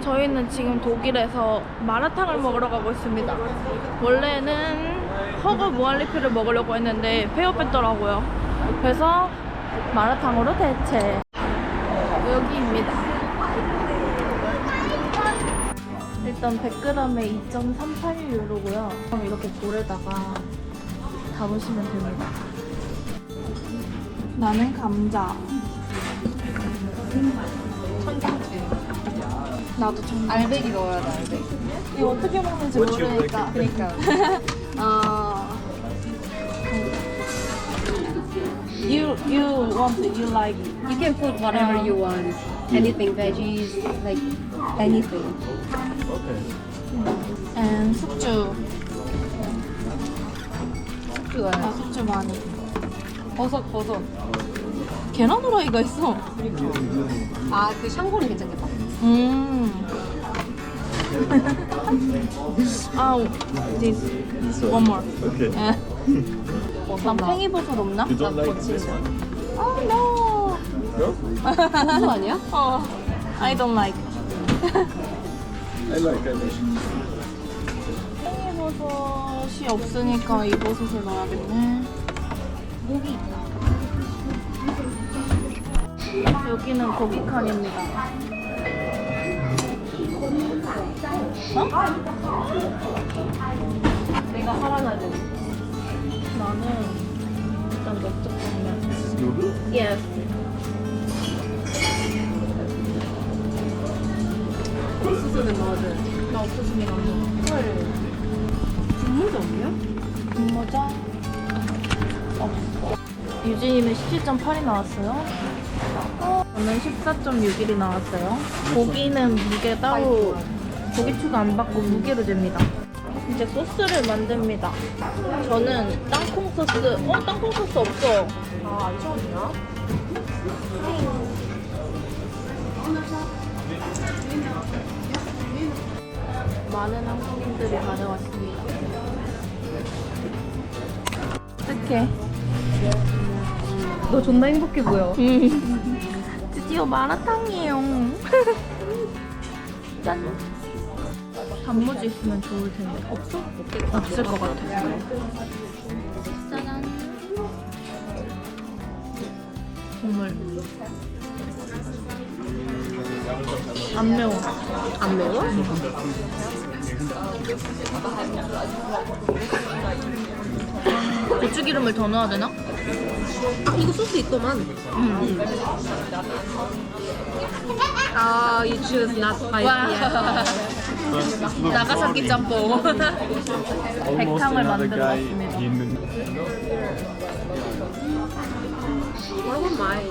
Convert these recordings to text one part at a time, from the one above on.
저희는 지금 독일에서 마라탕을 먹으러 가고 있습니다. 원래는 허거 무알리피를 먹으려고 했는데 폐업 뺐더라고요. 그래서 마라탕으로 대체. 여기입니다. 일단 100g에 2.38유로고요. 그럼 이렇게 볼에다가 담으시면 됩니다. 나는 감자. 나도 좀 알배기 넣어야 돼, 알배기. 이거 어떻게 먹는지 모르니까. 그러니까. 어. You you want you like You can put whatever you want. Anything, veggies, like anything. and 숙주. 숙주가 아 숙주 많이. 버섯, 버섯. 계란 후라이가 있어. 아, 그 샹궈는 괜찮겠다. 음. 아, this one more. Okay. 예. 난 팽이버섯 없나? You don't like this one? Oh no. No? 버섯 아니야? 어, I don't like. I like it. 팽이버섯이 없으니까 이 버섯을 넣어야겠네. 고기. 여기는 고기 칸입니다. 어? 내가 살아나야 돼. 나는 일단 맥주 먹으면. Noodle? Yes. 옥수수는 넣어줘. 나 없었으면 안 먹어. 헐. 국물도 없냐? 분모자 없어. 유진이는 17.8이 나왔어요. 저는 14.61이 나왔어요. 고기는 무게 따로 고기 추가 안 받고 무게로 됩니다. 이제 소스를 만듭니다. 저는 땅콩 소스. 어, 땅콩 소스 없어. 아, 안 처음이야? 많은 한국인들이 가져왔습니다. 어떡해. 너 존나 행복해 보여. 드 디어 마라탕이에요. 짠. 단무지 있으면 좋을 텐데. 없어? 없을 것 같아. 짜잔. 국물. 안 매워. 안 매워? 고추기름을 더 넣어야 되나? 아, 이거 소스 있더만. 음. 아, you choose not spicy. 나가사키 짬뽕. 백탕을 만들어 왔습니다. What?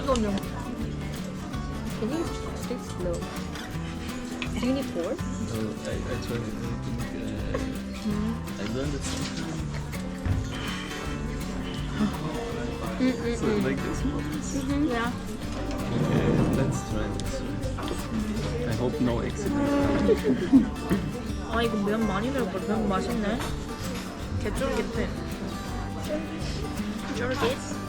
쫀득쫀득. Can you fix no? Do you need four? I, I tried it. Uh, I learned it. So like this one. Yeah. Okay, let's try this. I hope no accident. 아 이거 면 많이 걸. 면 맛있네. 개쫄깃해. 쫄깃.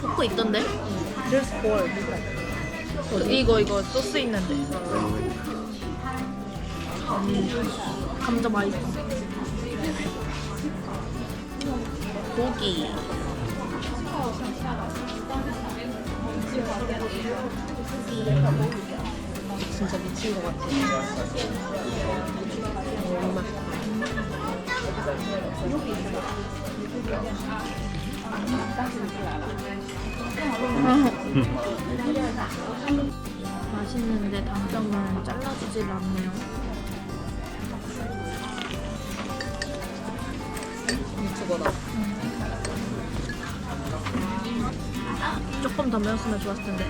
포크 있던데? Four. 이거 이거 소스 있는데. 음, 감자 맛있어. 고기. 진짜 미친 것 같아. 너무 맛있다. 맛있는데 단점은 잘라주질 않네요. 유튜버다. 음. 조금 더 매웠으면 좋았을 텐데.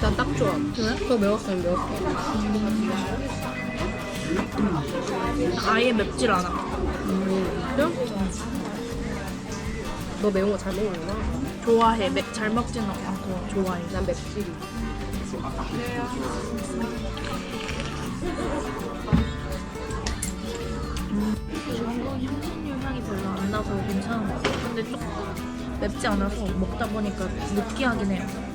난 딱 좋아. 그래? 더 매웠어요, 매웠어. 음. 아예 맵질 않아. 너 매운 거 잘 먹는구나. 좋아해. 맵, 잘 먹지는 않고 좋아해. 난 맵찔이. 중국 향신료 향이 별로 안 나서 괜찮은 것 같아. 근데 조금 맵지 않아서 먹다 보니까 느끼하긴 해요.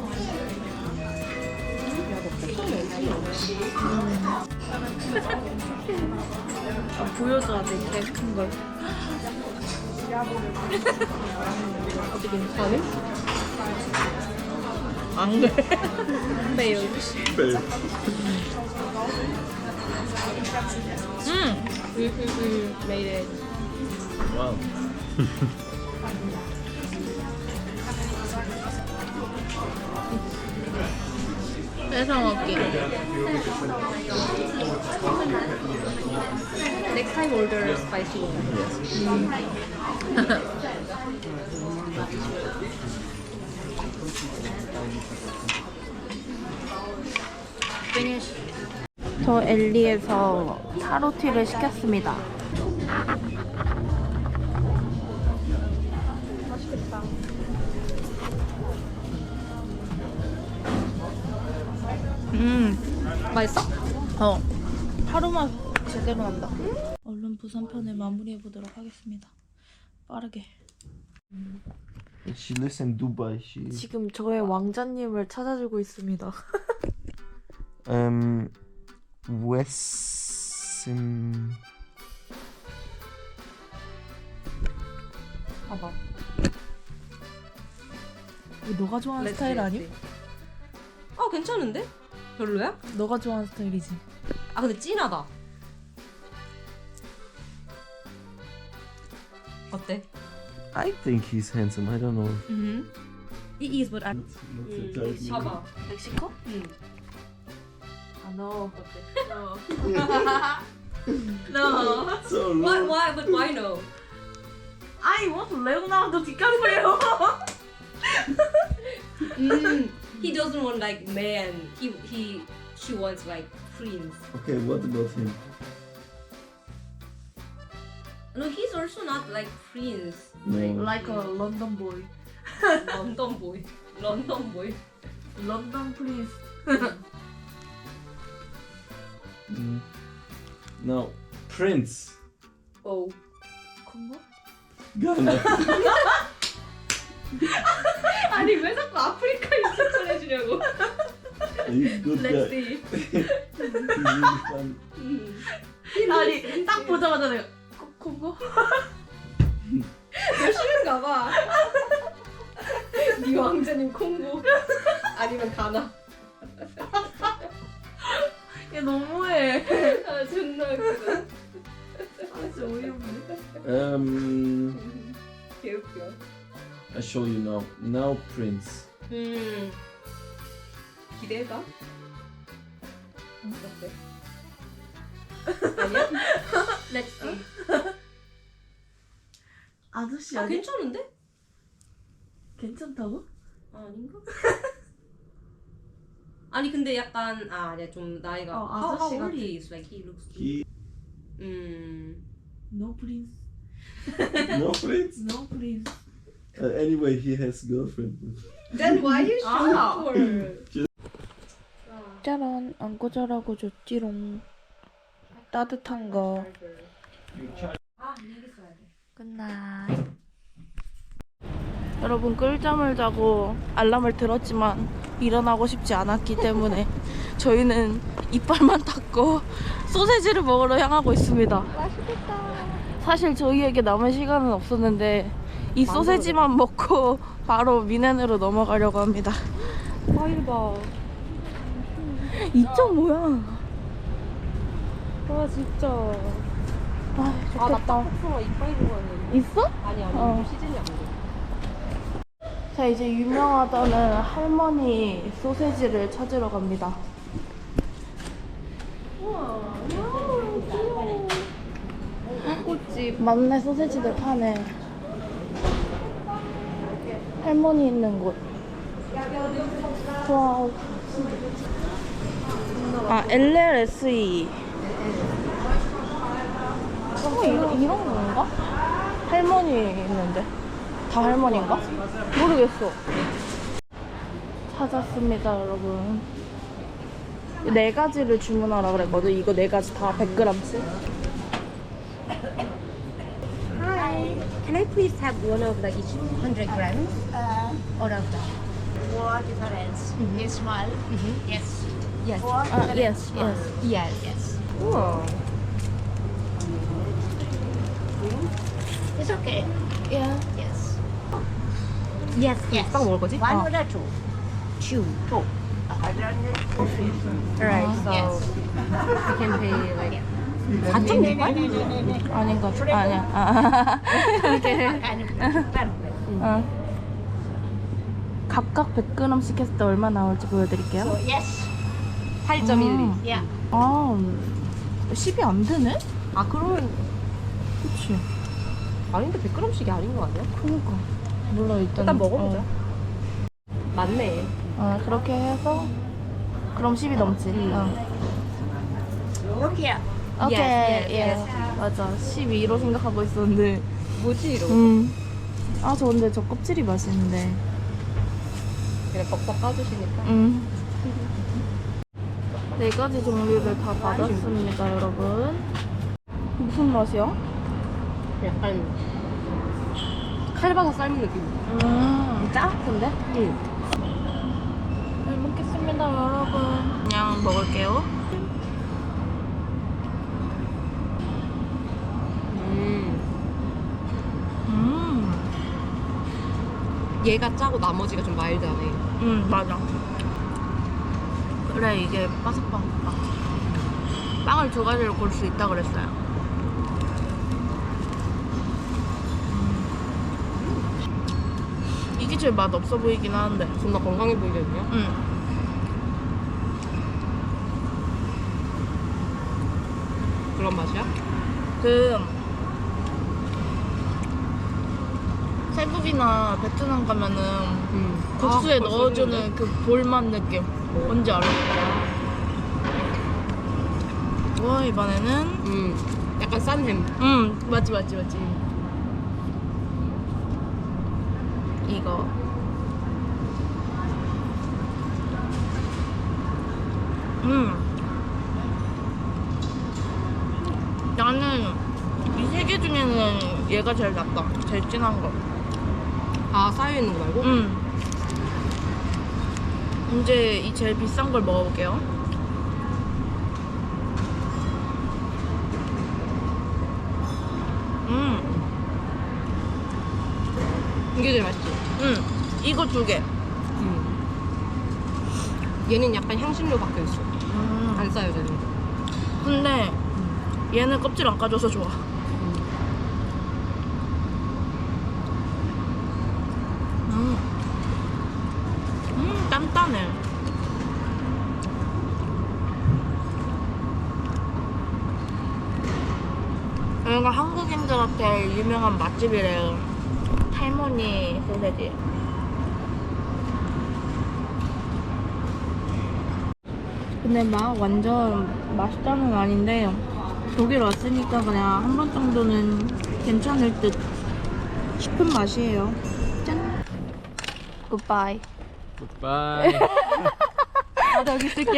아, 보여줘야 돼, 이렇게 큰 걸. 어떻게 아니? 안 그래? 매요. 음! Made it. Wow. 뺏어 먹기. Next time order spicy one. 저 엘리에서 타로티를 시켰습니다. 음, 맛있어? 어. 하루만 제대로 난다. 얼른 부산편을 마무리해 보도록 하겠습니다. 빠르게. She lives in Dubai. She 지금 저의 왕자님을 찾아주고 있습니다. um Wessim. 봐봐. 이거 너가 좋아하는 스타일 아니? 어 괜찮은데? 별로야? 너가 좋아하는 스타일이지. 아 근데 진하다. 어때? I think he's handsome. I don't know. 음. It is what I. 봐봐. 멕시코? 응. 아, no. 어때? No. So Why? Why? But why no? I want 레오나 he doesn't want like man. He he she wants like prince. Okay, what about him? No, he's also not like prince. No. Like a London boy. London boy. London boy. London prince. Mm. No, prince. Oh. Come on. 아니 왜 자꾸 아프리카 인식을 해주냐고. he's good Let's guy. see. he's really fun. 음. 아니 딱 보자마자 내가 코- 콩고? 싫은가 봐. 네 왕자님 콩고 아니면 가나. 얘 너무해. 아 존나 웃기다. 아 진짜 어이없네. Um, 개웃겨. I show you now. Now Prince. 음. 기대해봐. 어때? 아니야? Let's see. 아저씨 아 아니? 괜찮은데? 괜찮다고? 아, 아닌가? 아니 근데 약간 아 아니야 좀 나이가 어, how, 아저씨 how old 같아. he is like he looks He 음 No prince. no Prince. No prince. Uh, anyway, he has girlfriend. Then why you show 아. for 짜란 안고 자라고 줬지롱. 따뜻한 거. 굿나잇. 여러분 꿀잠을 자고 알람을 들었지만 일어나고 싶지 않았기 때문에 저희는 이빨만 닦고 소세지를 먹으러 향하고 있습니다. 사실 저희에게 남은 시간은 없었는데 이 소세지만 먹고 바로 미넨으로 넘어가려고 합니다. 과일 봐. 2.5야. 와 진짜. 아 아나 좋겠다. 딱국수가 이빨 들어갔는데. 있어? 아니 아니 어. 시즌이 안 돼. 자 이제 유명하다는 할머니 소세지를 찾으러 갑니다. 우와. 귀여워. 꽃지. 맞네 소세지들 파네 할머니 있는 곳. 와우. 아 LLSE 어 이런, 이런 건가? 할머니 있는데? 다 할머니인가? 모르겠어. 찾았습니다 여러분. 네 가지를 주문하라 그랬거든. 이거 네 가지 다 100g씩 Can I please have one of like each 100 grams? Uh, Or of that? what difference? It's small. Yes. Yes. What 아, yes, yes. Yes. Yes. 우와. It's okay. Yeah. Yes. Yes. Yes. 빵 먹을 거지? One 어. or two? Two. Two. Uh, Alright. So Yes. we can pay like No, 4.68? no, no, no, no. 아닌 것 같아. 아니야. 아, 이렇게. Perfect. 어. 각각 100g씩 했을 때 얼마 나올지 보여드릴게요. So yes. 8.12. 음. Yeah. 아, 10이 안 되네? 아 그러면 그치. 아닌데 100g씩이 아닌 거 아니야? 그니까. 몰라, 일단. 일단 먹어보자. 어. 맞네. 어, 그렇게 해서. 그럼 10이 넘지. 어. Look here. 오케이. Yes, yes, 예. yes. 맞아. 12로 생각하고 있었는데. 뭐지 이러고. 음. 아, 저 근데 저 껍질이 맛있는데. 그냥 벅벅 까주시니까. 음. 네 가지 종류를 다 받았습니다, 여러분. 무슨 맛이야? 약간 칼바사 삶은 느낌. 음, 짜? 근데? 응. 잘 먹겠습니다, 여러분. 그냥 먹을게요. 음. 음, 얘가 짜고 나머지가 좀 마일드하네. 음, 맞아. 그래, 이게 바삭바삭. 빵을 두 가지로 고를 수 있다 그랬어요. 음. 이게 제일 맛 없어 보이긴 하는데. 존나 건강해 보이거든요. 응. 그런 맛이야? 그 태국이나 베트남 가면은 음. 국수에 넣어주는 그 볼맛 느낌 뭔지 알아? 와 이번에는 음. 약간 싼 햄. 음 맞지 맞지 맞지 이거 음 나는 이 세 개 중에는 얘가 제일 낫다 제일 진한 거 아 쌓여 있는 거 말고? 음. 이제 이 제일 비싼 걸 먹어볼게요. 음, 이게 제일 맛있지. 음, 이거 두 개. 음. 얘는 약간 향신료 박혀 있어. 음, 안 쌓여져 있는 거. 근데 얘는 껍질 안 까져서 좋아. 음, 음, 단단해. 여기가 한국인들한테 유명한 맛집이래요. 할머니 소세지. 근데 막 완전 맛있다는 아닌데 독일 왔으니까 그냥 한 번 정도는 괜찮을 듯 싶은 맛이에요. 짠. 굿바이. Goodbye. 나도 여기 있을게.